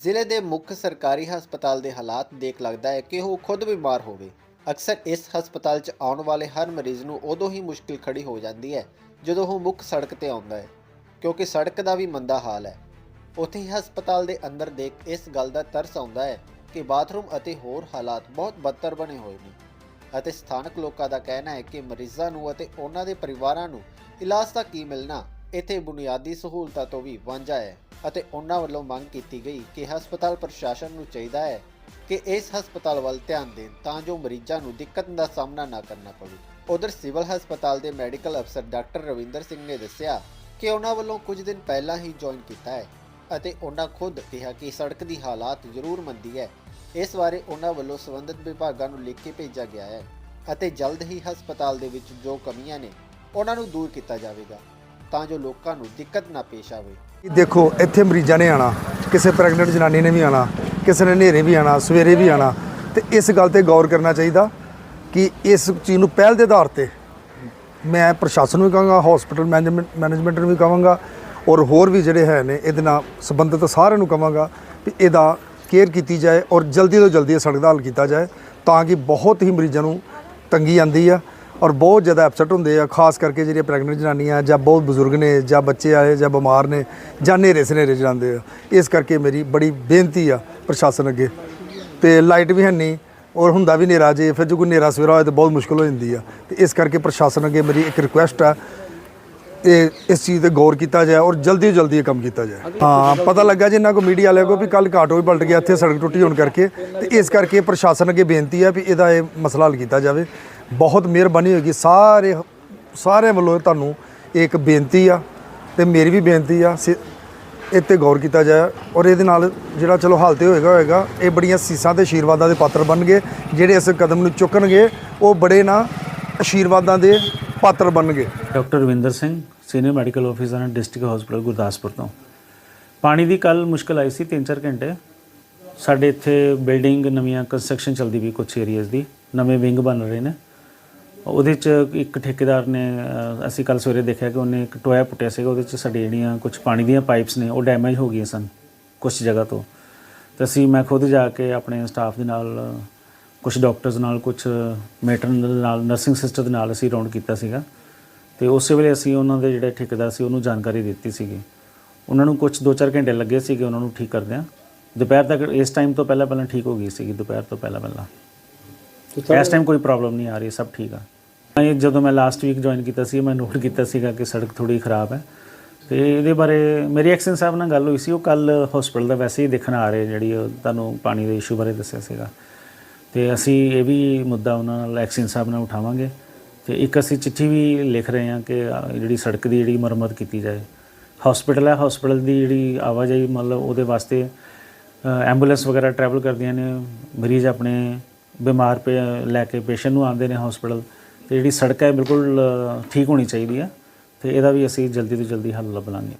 ਜ਼ਿਲ੍ਹੇ ਦੇ ਮੁੱਖ ਸਰਕਾਰੀ ਹਸਪਤਾਲ ਦੇ ਹਾਲਾਤ ਦੇਖ ਲੱਗਦਾ ਹੈ ਕਿ ਉਹ ਖੁਦ ਬਿਮਾਰ ਹੋਵੇ। ਅਕਸਰ ਇਸ ਹਸਪਤਾਲ 'ਚ ਆਉਣ ਵਾਲੇ ਹਰ ਮਰੀਜ਼ ਨੂੰ ਉਦੋਂ ਹੀ ਮੁਸ਼ਕਿਲ ਖੜੀ ਹੋ ਜਾਂਦੀ ਹੈ, ਜਦੋਂ ਉਹ ਮੁੱਖ ਸੜਕ ਤੇ ਆਉਂਦਾ ਹੈ, ਕਿਉਂਕਿ ਸੜਕ ਦਾ ਵੀ ਮੰਦਾ ਹਾਲ ਹੈ। ਉੱਥੇ ਹੀ ਹਸਪਤਾਲ ਦੇ ਅੰਦਰ ਦੇਖ ਇਸ ਗੱਲ ਦਾ ਤਰਸ ਆਉਂਦਾ ਹੈ ਕਿ ਬਾਥਰੂਮ ਅਤੇ ਹੋਰ ਹਾਲਾਤ ਬਹੁਤ ਬੱਤਰ ਬਣੇ ਹੋਏ ਨੇ ਅਤੇ ਸਥਾਨਕ ਲੋਕਾਂ ਦਾ ਕਹਿਣਾ ਹੈ ਕਿ ਮਰੀਜ਼ਾਂ ਨੂੰ ਅਤੇ ਉਹਨਾਂ ਦੇ ਪਰਿਵਾਰਾਂ ਨੂੰ ਇਲਾਜ ਦਾ ਕੀ ਮਿਲਣਾ, ਇੱਥੇ ਬੁਨਿਆਦੀ ਸਹੂਲਤਾਂ ਤੋਂ ਵੀ ਵਾਂਝਾ ਹੈ। ਅਤੇ ਉਹਨਾਂ ਵੱਲੋਂ ਮੰਗ ਕੀਤੀ ਗਈ ਕਿ ਹਸਪਤਾਲ ਪ੍ਰਸ਼ਾਸਨ ਨੂੰ ਚਾਹੀਦਾ ਹੈ ਕਿ ਇਸ ਹਸਪਤਾਲ ਵੱਲ ਧਿਆਨ ਦੇਣ ਤਾਂ ਜੋ ਮਰੀਜ਼ਾਂ ਨੂੰ ਦਿੱਕਤ ਦਾ ਸਾਹਮਣਾ ਨਾ ਕਰਨਾ ਪਵੇ। ਉਧਰ ਸਿਵਲ ਹਸਪਤਾਲ ਦੇ ਮੈਡੀਕਲ ਅਫਸਰ ਡਾਕਟਰ ਰਵਿੰਦਰ ਸਿੰਘ ਨੇ ਦੱਸਿਆ ਕਿ ਉਹਨਾਂ ਵੱਲੋਂ ਕੁਝ ਦਿਨ ਪਹਿਲਾਂ ਹੀ ਜੁਆਇਨ ਕੀਤਾ ਹੈ ਅਤੇ ਉਹਨਾਂ ਖੁਦ ਕਿਹਾ ਕਿ ਸੜਕ ਦੀ ਹਾਲਾਤ ਜ਼ਰੂਰ ਮੰਦੀ ਹੈ। ਇਸ ਬਾਰੇ ਉਹਨਾਂ ਵੱਲੋਂ ਸੰਬੰਧਿਤ ਵਿਭਾਗਾਂ ਨੂੰ ਲਿਖ ਕੇ ਭੇਜਿਆ ਗਿਆ ਹੈ ਅਤੇ ਜਲਦ ਹੀ ਹਸਪਤਾਲ ਦੇ ਵਿੱਚ ਜੋ ਕਮੀਆਂ ਨੇ, ਉਹਨਾਂ ਨੂੰ ਦੂਰ ਕੀਤਾ ਜਾਵੇਗਾ ਤਾਂ ਜੋ ਲੋਕਾਂ ਨੂੰ ਦਿੱਕਤ ਨਾ ਪੇਸ਼ ਆਵੇ। ਦੇਖੋ, ਇੱਥੇ ਮਰੀਜ਼ਾਂ ਨੇ ਆਣਾ ਕਿਸੇ ਪ੍ਰੈਗਨੈਂਟ ਜਨਾਨੀ ਨੇ ਵੀ ਆਣਾ ਕਿਸੇ ਨੇ ਹਨੇਰੇ ਵੀ ਆਣਾ ਸਵੇਰੇ ਵੀ ਆਣਾ ਤੇ ਇਸ ਗੱਲ ਤੇ ਗੌਰ ਕਰਨਾ ਚਾਹੀਦਾ ਕਿ ਇਸ ਚੀਜ਼ ਨੂੰ ਪਹਿਲ ਦੇ ਆਧਾਰ ਤੇ ਮੈਂ ਪ੍ਰਸ਼ਾਸਨ ਨੂੰ ਵੀ ਕਹਾਂਗਾ ਹਸਪੀਟਲ ਮੈਨੇਜਮੈਂਟ ਮੈਨੇਜਮੈਂਟ ਨੂੰ ਵੀ ਕਹਾਂਗਾ, ਔਰ ਹੋਰ ਵੀ ਜਿਹੜੇ ਹੈ ਨੇ, ਇਹਦੇ ਨਾਲ ਸੰਬੰਧਿਤ ਸਾਰਿਆਂ ਨੂੰ ਕਹਾਂਗਾ ਵੀ ਇਹਦਾ ਕੇਅਰ ਕੀਤੀ ਜਾਏ ਔਰ ਜਲਦੀ ਤੋਂ ਜਲਦੀ ਇਹ ਸੜਕ ਦਾ ਹੱਲ ਕੀਤਾ ਜਾਏ, ਤਾਂ ਕਿ ਬਹੁਤ ਹੀ ਮਰੀਜ਼ਾਂ ਨੂੰ ਤੰਗੀ ਆਂਦੀ ਆ। ਔਰ ਬਹੁਤ ਜ਼ਿਆਦਾ ਅਪਸੈਟ ਹੁੰਦੇ ਆ, ਖਾਸ ਕਰਕੇ ਜਿਹੜੀਆਂ ਪ੍ਰੈਗਨੈਂਟ ਜਨਾਨੀਆਂ ਜਾਂ ਬਹੁਤ ਬਜ਼ੁਰਗ ਨੇ ਜਾਂ ਬੱਚੇ ਆਏ ਜਾਂ ਬਿਮਾਰ ਨੇ ਜਾਂ ਨੇਰੇ ਸਨੇਰੇ ਜਾਂਦੇ ਆ। ਇਸ ਕਰਕੇ ਮੇਰੀ ਬੜੀ ਬੇਨਤੀ ਆ ਪ੍ਰਸ਼ਾਸਨ ਅੱਗੇ। ਤੇ ਲਾਈਟ ਵੀ ਹੈ ਨਹੀਂ ਔਰ ਹੁੰਦਾ ਵੀ ਹਨੇਰਾ, ਜੇ ਫਿਰ ਜੇ ਕੋਈ ਹਨੇਰਾ ਸਵੇਰਾ ਹੋਏ ਤਾਂ ਬਹੁਤ ਮੁਸ਼ਕਲ ਹੋ ਜਾਂਦੀ ਆ। ਤੇ ਇਸ ਕਰਕੇ ਪ੍ਰਸ਼ਾਸਨ ਅੱਗੇ ਮੇਰੀ ਇੱਕ ਰਿਕੁਐਸਟ ਆ ਇਹ ਇਸ ਚੀਜ਼ ਤੇ ਗੌਰ ਕੀਤਾ ਜਾਏ ਔਰ ਜਲਦੀ ਤੋਂ ਜਲਦੀ ਇਹ ਕੰਮ ਕੀਤਾ ਜਾਏ। ਹਾਂ, ਪਤਾ ਲੱਗਾ ਜਿੰਨਾ ਇਹਨਾਂ ਕੋ ਮੀਡੀਆ ਵਾਲਿਆਂ ਕੋ ਵੀ ਕੱਲ ਕਾਟੋ ਵੀ ਪਲਟ ਗਿਆ, ਇੱਥੇ ਸੜਕ ਟੁੱਟੀ ਹੋਣ ਕਰਕੇ। ਤੇ ਇਸ ਕਰਕੇ ਪ੍ਰਸ਼ਾਸਨ ਅੱਗੇ ਬੇਨਤੀ ਆ ਵੀ ਇਹਦਾ ਇਹ ਮਸਲਾ ਹੱਲ ਕੀਤਾ ਜਾਵੇ। ਬਹੁਤ ਮਿਹਰਬਾਨੀ ਹੋਏਗੀ। ਸਾਰੇ ਸਾਰਿਆਂ ਵੱਲੋਂ ਤੁਹਾਨੂੰ ਇਹ ਇੱਕ ਬੇਨਤੀ ਆ ਤੇ ਮੇਰੀ ਵੀ ਬੇਨਤੀ ਆ, ਸੇ- ਇਹ ਤੇ ਗੌਰ ਕੀਤਾ ਜਾਏ ਔਰ ਇਹਦੇ ਨਾਲ ਜਿਹੜਾ ਚਲੋ ਹਾਲ ਤੇ ਹੋਏਗਾ ਹੋਏਗਾ, ਇਹ ਬੜੀਆਂ ਸੀਸਾਂ ਤੇ ਆਸ਼ੀਰਵਾਦਾਂ ਦੇ ਪਾਤਰ ਬਣਨਗੇ, ਜਿਹੜੇ ਇਸ ਕਦਮ ਨੂੰ ਚੁੱਕਣਗੇ, ਉਹ ਬੜੇ ਨਾ ਆਸ਼ੀਰਵਾਦਾਂ ਦੇ ਪਾਤਰ ਬਣਨਗੇ। Doctor Ravinder Singh, senior medical officer and district hospital Gurdaspur ਤੋਂ। ਪਾਣੀ ਦੀ ਕੱਲ ਮੁਸ਼ਕਲ ਆਈ ਸੀ 3-4 ਘੰਟੇ। ਸਾਡੇ ਇੱਥੇ ਬਿਲਡਿੰਗ, ਨਵੀਆਂ ਕੰਸਟਰਕਸ਼ਨ ਚੱਲਦੀ ਵੀ ਕੁਝ ਏਰੀਆਜ਼ ਦੀ। ਨਵੇਂ ਵਿੰਗ ਬਣ ਰਹੇ ਨੇ। ਉਹਦੇ ਚ ਇੱਕ ਠੇਕੇਦਾਰ ਨੇ ਅ, ਅਸੀਂ ਕੱਲ ਸਵੇਰੇ ਦੇਖਿਆ ਕਿ ਉਹਨੇ ਇੱਕ ਟੋਇਆ ਪੁੱਟਿਆ ਸੀਗਾ ਉਹਦੇ ਚ ਸਾਡੀ ਜਿਹੜੀਆਂ ਕੁਝ ਪਾਣੀ ਦੀਆਂ ਪਾਈਪਸ ਨੇ ਉਹ ਡੈਮੇਜ ਹੋ ਗਈਆਂ ਸਨ ਕੁਝ ਜਗ੍ਹਾ ਤੋਂ। ਤੇ ਅਸੀਂ ਮੈਂ ਖੁਦ ਜਾ ਕੇ ਆਪਣੇ ਸਟਾਫ ਦੇ ਨਾਲ ਕੁਝ ਡਾਕਟਰਸ ਨਾਲ ਕੁਝ ਮੇਟਰਨ ਦੇ ਨਾਲ ਨਰਸਿੰਗ ਸਿਸਟਰ ਦੇ ਨਾਲ ਅਸੀਂ ਰਾਉਂਡ ਕੀਤਾ ਸੀਗਾ। ਤੇ ਉਸੇ ਵੇਲੇ ਅਸੀਂ ਉਹਨਾਂ ਦੇ ਜਿਹੜੇ ਠੇਕੇਦਾਰ ਸੀ ਉਹਨੂੰ ਜਾਣਕਾਰੀ ਦਿੱਤੀ ਸੀਗੀ। ਉਹਨਾਂ ਨੂੰ ਕੁਝ 2-4 ਘੰਟੇ ਲੱਗੇ ਸੀਗੇ ਉਹਨਾਂ ਨੂੰ ਠੀਕ ਕਰਦਿਆਂ। ਦੁਪਹਿਰ ਤੱਕ ਇਸ ਟਾਈਮ ਤੋਂ ਪਹਿਲਾਂ ਪਹਿਲਾਂ ਠੀਕ ਹੋ ਗਈ ਸੀਗੀ ਦੁਪਹਿਰ ਤੋਂ ਪਹਿਲਾਂ ਪਹਿਲਾਂ ਇਸ ਟਾਈਮ ਕੋਈ ਪ੍ਰੋਬਲਮ ਨਹੀਂ ਆ ਰਹੀ, ਸਭ ਠੀਕ ਆ। ਇਹ ਜਦੋਂ ਮੈਂ ਲਾਸਟ ਵੀਕ ਜੁਆਇਨ ਕੀਤਾ ਸੀ, ਮੈਂ ਨੋਟ ਕੀਤਾ ਸੀਗਾ ਕਿ ਸੜਕ ਥੋੜੀ ਖਰਾਬ ਹੈ। ਤੇ ਇਹਦੇ ਬਾਰੇ ਮੇਰੀ ਐਕਸ਼ਨ ਸਾਹਿਬ ਨਾਲ ਗੱਲ ਹੋਈ ਸੀ, ਉਹ ਕੱਲ ਹਸਪੀਟਲ ਦਾ ਵੈਸੇ ਹੀ ਦੇਖਣ ਆ ਰਹੇ, ਜਿਹੜੀ ਤੁਹਾਨੂੰ ਪਾਣੀ ਦੇ ਇਸ਼ੂ ਬਾਰੇ ਦੱਸਿਆ ਸੀਗਾ। ਤੇ ਅਸੀਂ ਇਹ ਵੀ ਮੁੱਦਾ ਉਹਨਾਂ ਨਾਲ ਐਕਸ਼ਨ ਸਾਹਿਬ ਨਾਲ ਉਠਾਵਾਂਗੇ। ਤੇ ਇੱਕ ਅਸੀਂ ਚਿੱਠੀ ਵੀ ਲਿਖ ਰਹੇ ਹਾਂ ਕਿ ਜਿਹੜੀ ਸੜਕ ਦੀ ਜਿਹੜੀ ਮੁਰੰਮਤ ਕੀਤੀ ਜਾਏ। ਹਸਪੀਟਲ ਹੈ ਹਸਪੀਟਲ ਦੀ ਜਿਹੜੀ ਆਵਾਜਾਈ, ਮਤਲਬ ਉਹਦੇ ਵਾਸਤੇ ਐਂਬੂਲੈਂਸ ਵਗੈਰਾ ਟਰੈਵਲ ਕਰਦੀਆਂ ਨੇ। ਮਰੀਜ਼ ਆਪਣੇ ਬਿਮਾਰ ਪੇ ਲੈ ਕੇ ਪੇਸ਼ੈਂਟ ਨੂੰ ਆਉਂਦੇ ਨੇ ਹਸਪੀਟਲ ਤੇ ਜਿਹੜੀ ਸੜਕ ਹੈ ਬਿਲਕੁਲ ਠੀਕ ਹੋਣੀ ਚਾਹੀਦੀ ਹੈ, ਤੇ ਇਹਦਾ ਵੀ ਅਸੀਂ ਜਲਦੀ ਤੋਂ ਜਲਦੀ ਹੱਲ ਲੱਭ ਲਾਂਗੇ।